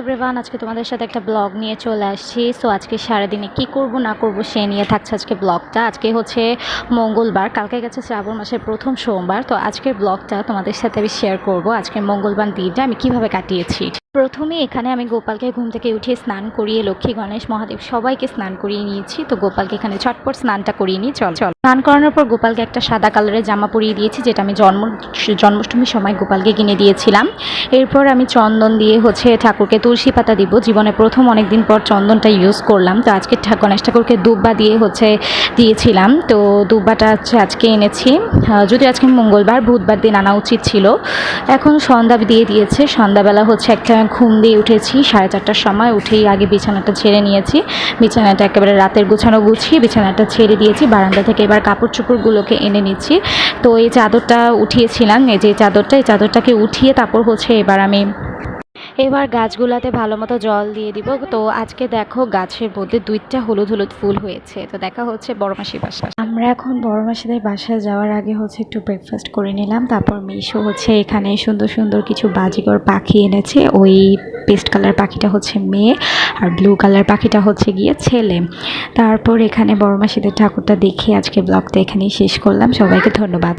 Everyone আজকে তোমাদের সাথে একটা ব্লগ নিয়ে চলে আসছি। সো আজকে সারাদিনে কি করব, না করব, সে নিয়ে থাকছে আজকে ব্লগটা আজকে হচ্ছে মঙ্গলবার, কালকে গেছে শ্রাবণ মাসের প্রথম সোমবার। তো আজকের ব্লগটা তোমাদের সাথে আমি শেয়ার করব। আজকে মঙ্গলবার দিনটা আমি কীভাবে কাটিয়েছি। প্রথমে এখানে আমি গোপালকে ঘুম থেকে উঠিয়ে স্নান করিয়ে লক্ষ্মী, গণেশ, মহাদেব সবাইকে স্নান করিয়ে নিয়েছি। তো গোপালকে এখানে ছটপট স্নানটা করিয়ে নিই চল। চল। স্নান করানোর পর গোপালকে একটা সাদা কালারের জামা পরিয়ে দিয়েছি, যেটা আমি জন্ম, জন্মাষ্টমীর সময় গোপালকে কিনে দিয়েছিলাম। এরপর আমি চন্দন দিয়ে হচ্ছে ঠাকুরকে তুলসী পাতা দিব। জীবনে প্রথম অনেক দিন পর চন্দনটা ইউজ করলাম। তো আজকে গণেশ ঠাকুরকে দুব্বা দিয়ে হচ্ছে দিয়েছিলাম। তো দুব্বাটা হচ্ছে আজকে এনেছি। যদিও আজকে মঙ্গলবার, বুধবার দিন আনা উচিত ছিল। এখন সন্ধ্যা দিয়ে দিয়েছে। সন্ধ্যাবেলা হচ্ছে একটা ঘুম দিয়ে উঠেছি, সাড়ে চারটার সময় উঠেই আগে বিছানাটা ছেড়ে নিয়েছি। বিছানাটা একেবারে রাতের গুছানো গুছিয়ে বিছানাটা ছেড়ে দিয়েছি, বারান্দা থেকে এবার কাপড় চোপড়গুলোকে এনে নিচ্ছি। তো এই চাদরটা উঠিয়েছিলাম, এই যে চাদরটা, এই চাদরটাকে উঠিয়ে তারপর হচ্ছে এবার আমি এবার গাছগুলাতে ভালো মতো জল দিয়ে দিব। তো আজকে দেখো গাছের মধ্যে দুইটা হলুদ হলুদ ফুল হয়েছে। তো দেখা হচ্ছে বড় মাসির বাসা আমরা এখন বড় মাসিদের বাসায় যাওয়ার আগে হচ্ছে একটু ব্রেকফাস্ট করে নিলাম। তারপর মিশো হচ্ছে এখানে সুন্দর সুন্দর কিছু বাজিকর পাখি এনেছে। ওই পেস্ট কালার পাখিটা হচ্ছে মেয়ে আর ব্লু কালার পাখিটা হচ্ছে গিয়ে ছেলে। তারপর এখানে বড় মাসিদের ঠাকুরটা দেখে আজকে ব্লগটা এখানেই শেষ করলাম। সবাইকে ধন্যবাদ।